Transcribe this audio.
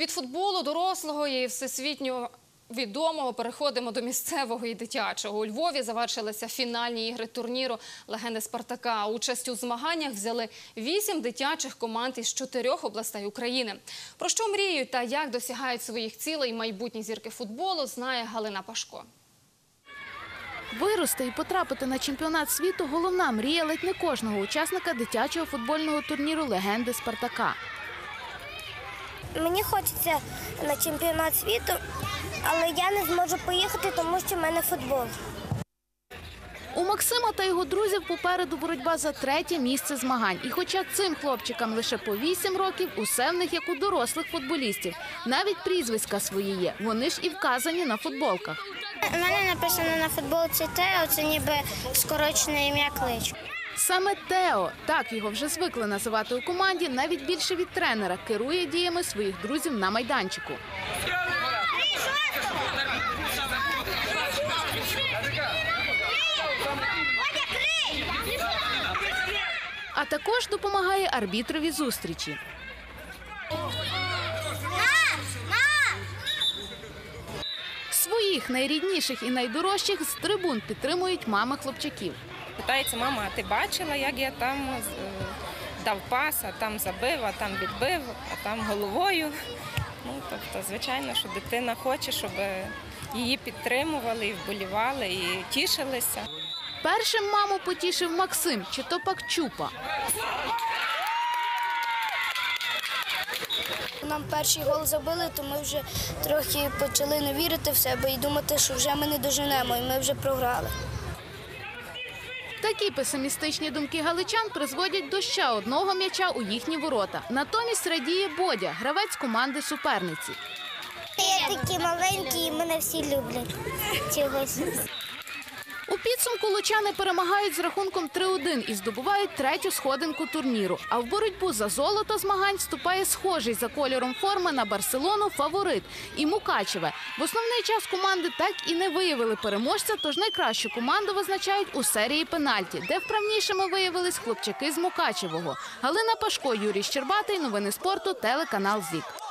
Від футболу дорослого і всесвітньо відомого переходимо до місцевого і дитячого. У Львові завершилися фінальні ігри турніру легенди Спартака. Участь у змаганнях взяли вісім дитячих команд із чотирьох областей України. Про що мріють та як досягають своїх цілей майбутні зірки футболу, знає Галина Пашко. Вирости і потрапити на чемпіонат світу – головна мрія ледь не кожного учасника дитячого футбольного турніру «Легенди Спартака». Мені хочеться на чемпіонат світу, але я не зможу поїхати, тому що в мене футбол. У Максима та його друзів попереду боротьба за третє місце змагань. І хоча цим хлопчикам лише по 8 років, усе в них як у дорослих футболістів. Навіть прізвиська свої є, вони ж і вказані на футболках. У мене написано на футболці Тео, це ніби скорочене ім'я клич. Саме Тео, так його вже звикли називати у команді, навіть більше від тренера, керує діями своїх друзів на майданчику. А також допомагає арбітрові зустрічі. Своїх найрідніших і найдорожчих з трибун підтримують мами хлопчаків. Питається, мама, а ти бачила, як я там е, дав пас, а там забив, а там відбив, а там головою. Ну, тобто, звичайно, що дитина хоче, щоб її підтримували і вболівали, і тішилися. Першим маму потішив Максим, чи то пак чупа. Нам перший гол забили, то ми вже трохи почали не вірити в себе і думати, що вже ми не доженемо, і ми вже програли. Такі песимістичні думки галичан призводять до ще одного м'яча у їхні ворота. Натомість радіє Бодя, гравець команди суперниці. Я такі маленькі, і мене всі люблять. Чогось. У підсумку лучани перемагають з рахунком 3-1 і здобувають третю сходинку турніру. А в боротьбу за золото змагань вступає схожий за кольором форми на Барселону фаворит і Мукачеве. В основний час команди так і не виявили переможця, тож найкращу команду визначають у серії пенальті, де вправнішими виявились хлопчаки з Мукачевого. Галина Пашко, Юрій Щербатий. Новини спорту, телеканал ЗІК.